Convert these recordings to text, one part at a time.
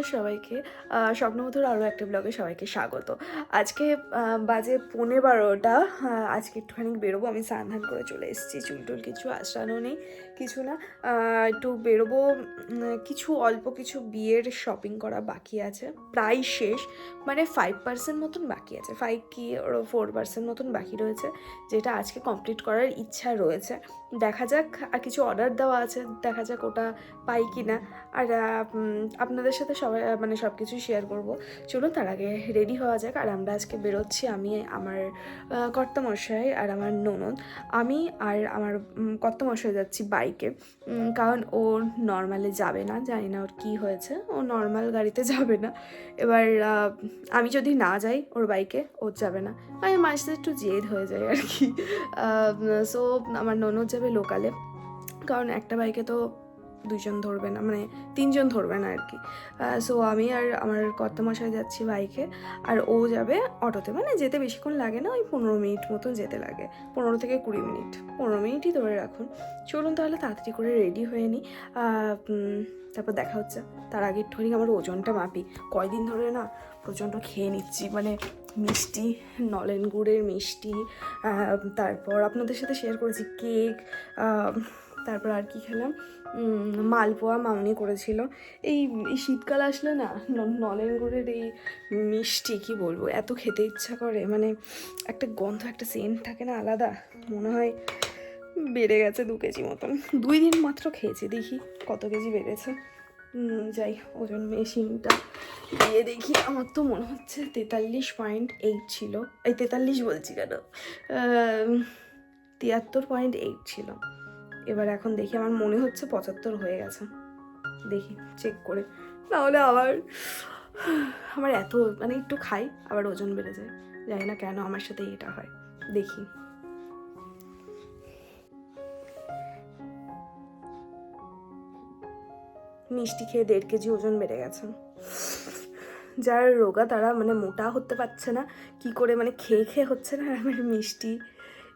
নমস্কার সবাইকে। আহ, স্বপ্নবধুর আরও একটা ব্লগে সবাইকে স্বাগত। আজকে বাজে পৌনে বারোটা আজকে একটুখানি বেরোবো। আমি ধান করে চলে এসেছি। চুল টুল কিছু আসানো নেই। কিছু না একটু বেরোবো কিছু অল্প কিছু বিয়ের শপিং করা বাকি আছে, প্রায় শেষ মানে ফাইভ পার্সেন্ট মতন বাকি আছে ফাইভ কি ফোর পার্সেন্ট মতন বাকি রয়েছে, যেটা আজকে কমপ্লিট করার ইচ্ছা রয়েছে। দেখা যাক আর কিছু অর্ডার দেওয়া আছে, দেখা যাক ওটা পাই কি না আর আপনাদের সাথে সবাই মানে সব কিছু শেয়ার করব। চলুন তার আগে রেডি হওয়া যাক, আর আমরা আজকে বেরোচ্ছি আমি, আমার কর্তামশাই আর আমার ননদ। আমি আর আমার কর্তামশাই যাচ্ছি বাইকে। কারণ ও নর্মালে যাবে না, জানি না ওর কী হয়েছে। ও নর্মাল গাড়িতে যাবে না। এবার আমি যদি না যাই ওর বাইকে, ও যাবে না। আমি মাঝে সাথে একটু জেদ হয়ে যায় আর কি। সো আমার ননদ যাবে লোকালে কারণ একটা বাইকে তো দুজন ধরবে না মানে তিনজন ধরবে না আর কি। সো আমি আর আমার কর্তামশাই যাচ্ছি বাইকে, আর ও যাবে অটোতে। মানে যেতে বেশিক্ষণ লাগে না, ওই পনেরো মিনিট মতন যেতে লাগে। পনেরো থেকে কুড়ি মিনিট, পনেরো মিনিটই ধরে রাখুন। চলুন তাহলে তাড়াতাড়ি করে রেডি হয়ে নিই তারপর দেখা হচ্ছে। তার আগে একটুখানি আমার ওজনটা মাপি। কয়দিন ধরে না প্রচণ্ড খেয়ে নিচ্ছি মানে মিষ্টি, নলেন গুড়ের মিষ্টি। তারপর আপনাদের সাথে শেয়ার করেছি কেক তারপর আর কি খেলাম? মালপোয়া মামনি করেছিল। এই শীতকাল আসলে না নলেন গুড়ের এই মিষ্টি, কি বলব, এত খেতে ইচ্ছা করে। মানে একটা গন্ধ, একটা সেন্ট থাকে না আলাদা। মনে হয় বেড়ে গেছে দু কেজি মতন। দুই দিন মাত্র খেয়েছি, দেখি কত কেজি বেড়েছে। যাই, ওজন মেশিনটা দিয়ে দেখি। আমার তো মনে হচ্ছে তেতাল্লিশ পয়েন্ট এইট ছিল। এই তেতাল্লিশ বলছি কেন? তিয়াত্তর পয়েন্ট এইট ছিল। এবার এখন দেখি আমার মনে হচ্ছে পঁচাত্তর হয়ে গেছে। দেখি চেক করে। নাহলে আবার, আমার এত মানে একটু খাই, আবার ওজন বেড়ে যায়। জানি না কেন আমার সাথে এটা হয়। দেখি। মিষ্টি খেয়ে দেড় কেজি ওজন বেড়ে গেছে। যারা রোগা তারা মানে মোটা হতে পারছে না, কি করে মানে খেয়ে খেয়ে হচ্ছে না আমার মিষ্টি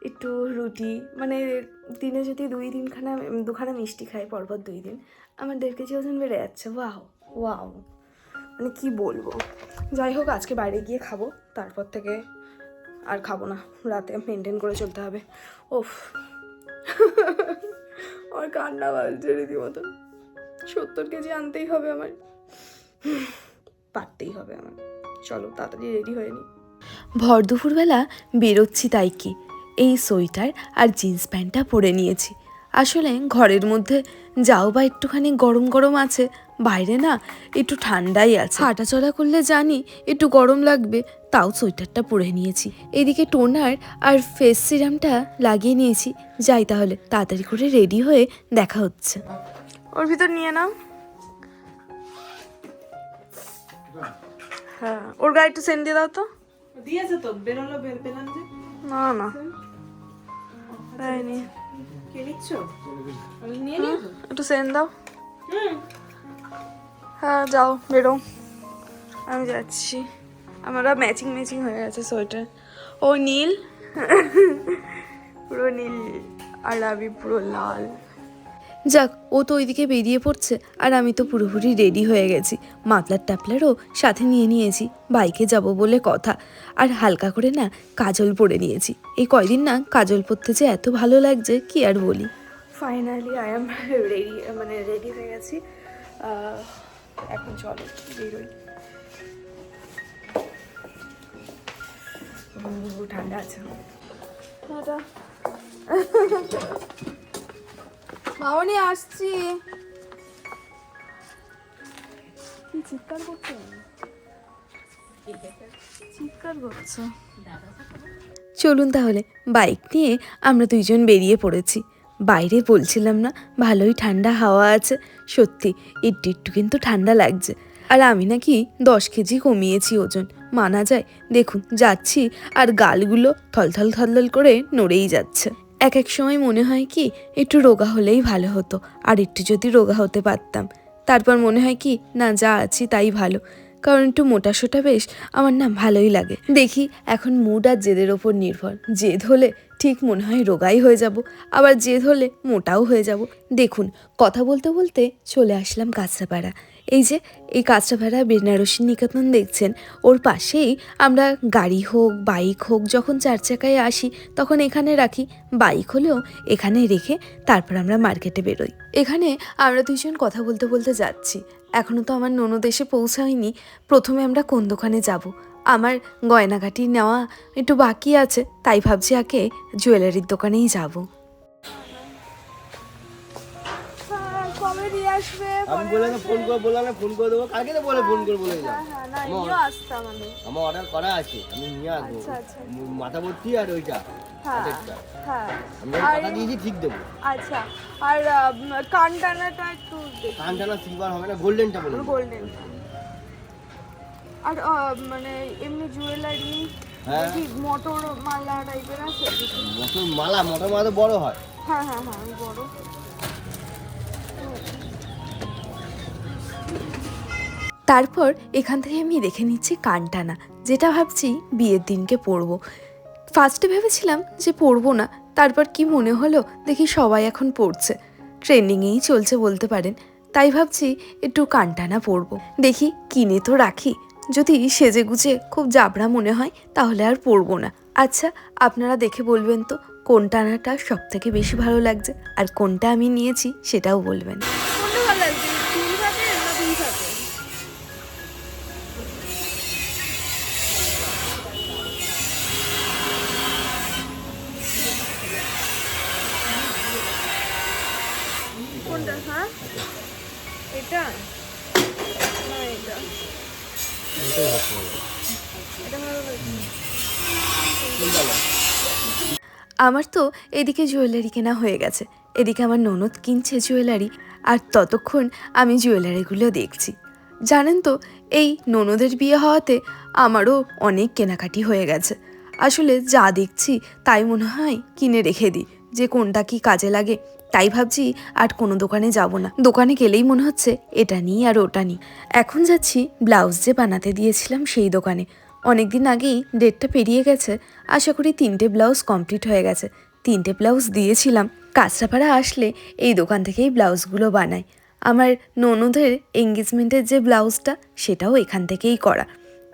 একটু রুটি মানে দিনে যদি দুই দিনখানা দুখানা মিষ্টি খাই, পরপর দুই দিন আমার দেড় কেজি ওজন বেড়ে যাচ্ছে, ওয়াও ওয়াও। মানে কি বলব? যাই হোক, আজকে বাইরে গিয়ে খাব, তারপর থেকে আর খাব না, রাতে মেনটেন করে চলতে হবে। ওফ আমার কান্না বাজছে রীতিমতো। সত্তর কেজি আনতেই হবে আমার। পারতেই হবে আমার। চলো, তাড়াতাড়ি রেডি হয়ে নি। ভর দুপুরবেলা বেরোচ্ছি তাই কি? এই সোয়েটার আর জিন্স প্যান্টটা পরে নিয়েছি। আসলে ঘরের মধ্যে যাও বা একটুখানি গরম গরম আছে বাইরে না একটু ঠান্ডাই আছে। হাঁটাচলা করলে জানি একটু গরম লাগবে তাও সোয়েটারটা পরে নিয়েছি। এদিকে টোনার আর ফেস সিরামটা লাগিয়ে নিয়েছি। যাই তাহলে তাড়াতাড়ি করে রেডি হয়ে দেখা হচ্ছে। ওর ভিতর নিয়ে নাও। হ্যাঁ ওর গায়ে একটু সেন্ড দিয়ে দাও তো। দিয়েছে তো বেরোলো বের পেলাম যে। না না। দেয়নি। কে নিচ্ছ আমি নিয়ে নিয়েছো একটু সেন্ড দাও। হ্যাঁ যাও বেরো। আমি যাচ্ছি। আমরা ম্যাচিং ম্যাচিং হয়ে গেছে সোয়েটার। ও নীল। পুরো নীল। আর আমি পুরো লাল। যাক ও তো ওইদিকে বেরিয়ে পড়ছে আর আমি তো পুরোপুরি রেডি হয়ে গেছি। মাতলার টাপলারও সাথে নিয়ে নিয়েছি বাইকে যাব বলে কথা। আর হালকা করে না কাজল পরে নিয়েছি। এই কয়দিন না কাজল পরতে যে এত ভালো লাগছে কি আর বলি? ফাইনালি আই এম রেডি মানে রেডি হয়ে গেছি। এখন চলো বেরোই। ঠান্ডা আছে। মামনি আসছি কি চিৎকার করছ চিৎকার করছ চলুন তাহলে বাইক নিয়ে আমরা দুইজন বেরিয়ে পড়েছি। বাইরে বলছিলাম না ভালোই ঠান্ডা হাওয়া আছে। সত্যি একটু একটু কিন্তু ঠান্ডা লাগছে। আর আমি নাকি দশ কেজি কমিয়েছি ওজন। মানা যায় দেখুন যাচ্ছি আর গালগুলো থলথল থলথল করে নড়েই যাচ্ছে। এক এক সময় মনে হয় কি, একটু রোগা হলেই ভালো হতো, আর একটু যদি রোগা হতে পারতাম। তারপর মনে হয় কি, না, যা আছি তাই ভালো। কারণ একটু মোটা সোটা বেশ, আমার না ভালোই লাগে। দেখি, এখন মুড আর জেদের ওপর নির্ভর। জেদ হলে ঠিক মনে হয় রোগাই হয়ে যাব, আবার জেদ হলে মোটাও হয়ে যাব। দেখুন, কথা বলতে বলতে চলে আসলাম কাঁচরাপাড়া। এই যে, এই কাঁচরাপাড়া বেনারসি নিকেতন দেখছেন। ওর পাশেই আমরা গাড়ি হোক, বাইক হোক, যখন চার চাকায় আসি, তখন এখানে রাখি। বাইক হলেও এখানে রেখে তারপর আমরা মার্কেটে বেরোই। এখানে আমরা দুজন কথা বলতে বলতে যাচ্ছি। এখনও তো আমার ননদ এসে পৌঁছায়নি। প্রথমে আমরা কোন দোকানে যাব? আমার গয়নাগাটি নেওয়া একটু বাকি আছে, তাই ভাবছি আগে জুয়েলারির দোকানেই যাব। আসবে আমি বলে ফোন করে ফোন করে দেবো। কালকে তো বলে ফোন করে বলে দিলাম। হ্যাঁ না আমার- অর্ডার করা আছে আমি নিয়ে আসব। আচ্ছা, আচ্ছা। মাথা ভর্তি আর ওইটা হ্যাঁ। হ্যাঁ। আচ্ছা আর কানটানাটা একটু কানটানা সিলভার হবে না গোল্ডেনটা গোল্ডেন আর মানে এমনি জুয়েলারি হ্যাঁ। মোটর মালা টাইপের আছে। মোটর মালা মোটর মালা বড় হয়। হ্যাঁ হ্যাঁ হ্যাঁ বড়। তারপর এখান থেকে আমি দেখে নিচ্ছি কানটানা, যেটা ভাবছি বিয়ের দিনকে পরবো। ফার্স্টে ভেবেছিলাম যে পরবো না, তারপর কি মনে হলো দেখি সবাই এখন পড়ছে ট্রেন্ডিংয়েই চলছে বলতে পারেন, তাই ভাবছি একটু কানটানা পরবো। দেখি কিনে তো রাখি, যদি সেজে গুজে খুব জাবড়া মনে হয় তাহলে আর পরবো না। আচ্ছা আপনারা দেখে বলবেন তো কোন টানাটা সব থেকে বেশি ভালো লাগছে, আর কোনটা আমি নিয়েছি সেটাও বলবেন। হ্যাঁ? এটা? না এটা। এটা ভালো আমার তো এদিকে জুয়েলারি কেনা হয়ে গেছে। এদিকে আমার ননদ কিনছে জুয়েলারি আর ততক্ষণ আমি জুয়েলারিগুলো দেখছি। জানেন তো এই ননদের বিয়ে হওয়াতে আমারও অনেক কেনাকাটি হয়ে গেছে। আসলে যা দেখছি তাই মনে হয় কিনে রেখে দিই। যে কোনটা কি কাজে লাগে তাই ভাবছি আর কোনো দোকানে যাব না। দোকানে গেলেই মনে হচ্ছে এটা নিই আর ওটা নিই। এখন যাচ্ছি ব্লাউজ যে বানাতে দিয়েছিলাম সেই দোকানে। অনেক দিন আগেই ডেটটা পেরিয়ে গেছে, আশা করি তিনটে ব্লাউজ কমপ্লিট হয়ে গেছে। তিনটে ব্লাউজ দিয়েছিলাম, কাঁচরাপাড়া আসলে এই দোকান থেকেই ব্লাউজগুলো বানাই। আমার ননদের এঙ্গেজমেন্টের যে ব্লাউজটা, সেটাও এখান থেকেই করা।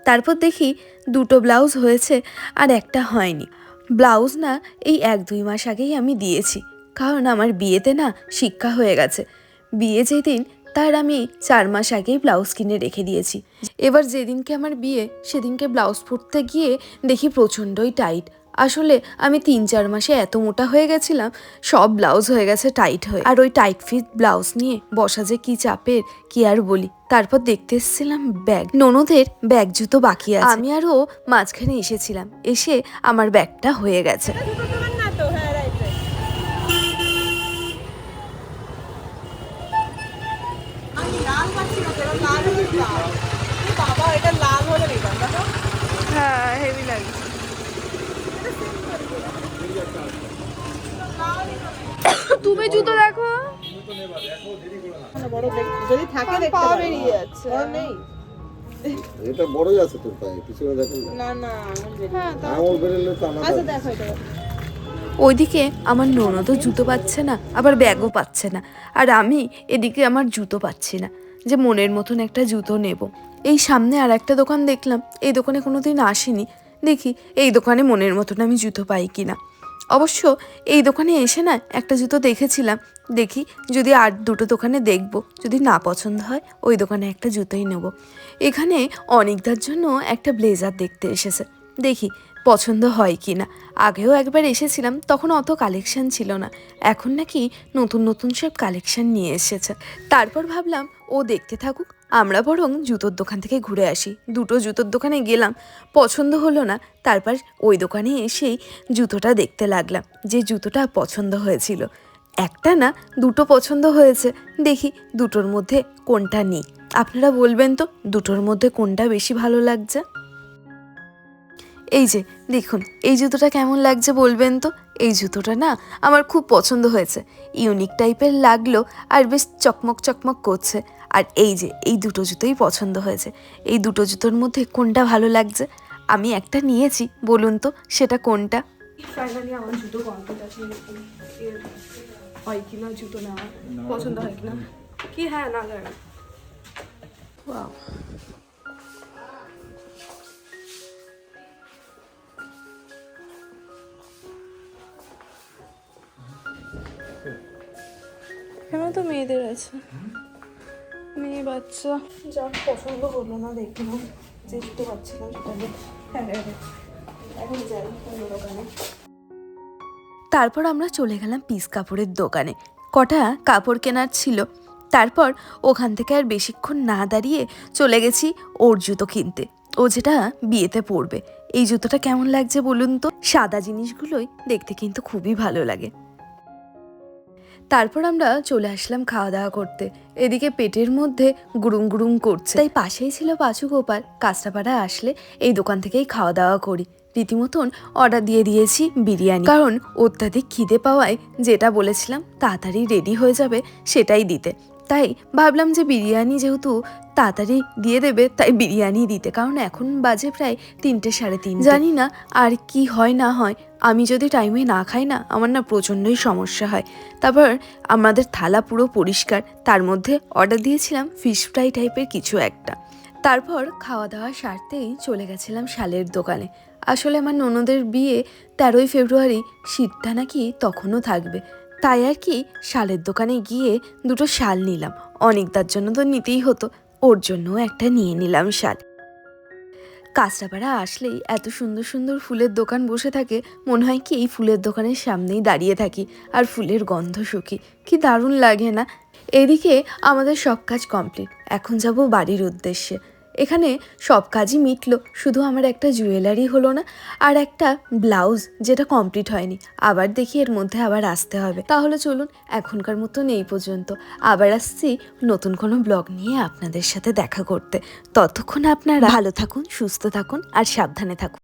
তারপর দেখি দুটো ব্লাউজ হয়েছে আর একটা হয়নি। ব্লাউজ না, এই এক দুই মাস আগেই আমি দিয়েছি। কারণ আমার বিয়েতে না শিক্ষা হয়ে গেছে। বিয়ে যেদিন, তার আমি চার মাস আগেই ব্লাউজ কিনে রেখে দিয়েছি। এবার যেদিনকে আমার বিয়ে, সেদিনকে ব্লাউজ পরতে গিয়ে দেখি প্রচণ্ডই টাইট। আসলে আমি তিন চার মাসে এত মোটা হয়ে গেছিলাম, সব ব্লাউজ হয়ে গেছে টাইট হয়ে। আর ওই টাইট ফিট ব্লাউজ নিয়ে বসা যে কি চাপের, কি আর বলি। তারপর দেখতে এসেছিলাম ব্যাগ। ননদের ব্যাগ জুতো বাকি আছে। আমি আরও মাঝখানে এসেছিলাম। এসে আমার ব্যাগটা হয়ে গেছে। বাবা এটা লাল হলে নিতাম দেখো হ্যাঁ হেভি লাগছে তুমি জুতো দেখো। যদি থাকে দেখতে বেরিয়ে যাচ্ছে। বড় নেই এটা বড়ই আছে তোর পায়ে পিছনে দেখেন না না না হ্যাঁ আঙুল বেরোলে তো আমার আচ্ছা দেখো এটা। ওইদিকে আমার ননদও জুতো পাচ্ছে না আবার ব্যাগও পাচ্ছে না আর আমি এদিকে আমার জুতো পাচ্ছি না। যে মনের মতন একটা জুতো নেব। এই সামনে আর একটা দোকান দেখলাম, এই দোকানে কোনো দিন আসিনি। দেখি এই দোকানে মনের মতন আমি জুতো পাই কি না অবশ্য এই দোকানে এসে না একটা জুতো দেখেছিলাম। দেখি যদি আর দুটো দোকানে দেখব, যদি না পছন্দ হয়, ওই দোকানে একটা জুতোই নেব। এখানে অনেকদার জন্য একটা ব্লেজার দেখতে এসেছে। দেখি পছন্দ হয় কি না? আগেও একবার এসেছিলাম, তখন অত কালেকশন ছিল না। এখন নাকি নতুন নতুন সব কালেকশন নিয়ে এসেছে। তারপর ভাবলাম, ও দেখতে থাকুক, আমরা বরং জুতোর দোকান থেকে ঘুরে আসি। দুটো জুতোর দোকানে গেলাম, পছন্দ হলো না, তারপর ওই দোকানে এসেই জুতোটা দেখতে লাগলাম, যে জুতোটা পছন্দ হয়েছিল। একটা না, দুটো পছন্দ হয়েছে। দেখি দুটোর মধ্যে কোনটা নিই। আপনারা বলবেন তো, দুটোর মধ্যে কোনটা বেশি ভালো লাগছে? এই যে দেখুন এই জুতোটা কেমন লাগছে বলবেন তো? এই জুতোটা না আমার খুব পছন্দ হয়েছে। ইউনিক টাইপের লাগল আর বেশ চকমক চকমক করছে। আর এই যে এই দুটো জুতোই পছন্দ হয়েছে। এই দুটো জুতোর মধ্যে কোনটা ভালো লাগছে? আমি একটা নিয়েছি বলুন তো সেটা কোনটা? ফাইনালি আমার জুতো কমপ্লিট আছে হয় কিনা জুতো নেওয়া পছন্দ হয় কিনা? কি হ্যাঁ না এখানে তো মেয়েদের আছে। মেয়ে বাচ্চা। যা পছন্দ হলো না দেখলাম। পারছিলাম সেটা দিয়ে হ্যাঁ হ্যাঁ হ্যাঁ। এখন যাই অন্য দোকানে। তারপর আমরা চলে গেলাম পিস কাপড়ের দোকানে। কটা কাপড় কেনার ছিল। তারপর ওখান থেকে আর বেশিক্ষণ না দাঁড়িয়ে চলে গেছি ওর জুতো কিনতে। ও যেটা বিয়েতে পরবে। এই জুতোটা কেমন লাগছে বলুন তো? সাদা জিনিসগুলোই দেখতে কিন্তু খুবই ভালো লাগে। তারপর আমরা চলে আসলাম খাওয়া দাওয়া করতে। এদিকে পেটের মধ্যে গুড়ুম গুড়ুম করছে। তাই পাশেই ছিল পাঁচু গোপাল। কাস্টাপাড়া আসলে এই দোকান থেকেই খাওয়া দাওয়া করি। রীতিমতন অর্ডার দিয়ে দিয়েছি বিরিয়ানি। কারণ অত্যাধিক খিদে পাওয়ায় যেটা বলেছিলাম তাড়াতাড়ি রেডি হয়ে যাবে সেটাই দিতে। তাই ভাবলাম যে বিরিয়ানি যেহেতু তাড়াতাড়ি দিয়ে দেবে, তাই বিরিয়ানি দিতে। কারণ এখন বাজে প্রায় তিনটে সাড়ে তিন জানি না আর কি হয়, না হয়। আমি যদি টাইমে না খাই না, আমার না প্রচণ্ডই সমস্যা হয়। তারপর আমাদের থালা পুরো পরিষ্কার। তার মধ্যে অর্ডার দিয়েছিলাম ফিশ ফ্রাই টাইপের কিছু একটা। তারপর খাওয়া দাওয়া সারতেই চলে গেছিলাম শালের দোকানে। আসলে আমার ননদের বিয়ে তেরোই ফেব্রুয়ারি, শীতটা নাকি তখনও থাকবে। তাই আর কি শালের দোকানে গিয়ে দুটো শাল নিলাম। অনেকদার জন্য তো নিতেই হতো। ওর জন্য একটা নিয়ে নিলাম শাল। কাঁচরাপাড়া আসলেই এত সুন্দর সুন্দর ফুলের দোকান বসে থাকে, মনে হয় কি এই ফুলের দোকানের সামনেই দাঁড়িয়ে থাকি আর ফুলের গন্ধ শুকি। কি দারুণ লাগে না? এদিকে আমাদের সব কাজ কমপ্লিট এখন যাব বাড়ির উদ্দেশ্যে। এখানে সব কাজই মিটলো, শুধু আমার একটা জুয়েলারি হলো না, আর একটা ব্লাউজ যেটা কমপ্লিট হয়নি। আবার দেখি এর মধ্যে আবার আসতে হবে। তাহলে চলুন, এখনকার মতন এই পর্যন্ত। আবার আসছি নতুন কোনো ব্লগ নিয়ে আপনাদের সাথে দেখা করতে। ততক্ষণ আপনারা ভালো থাকুন, সুস্থ থাকুন, আর সাবধানে থাকুন।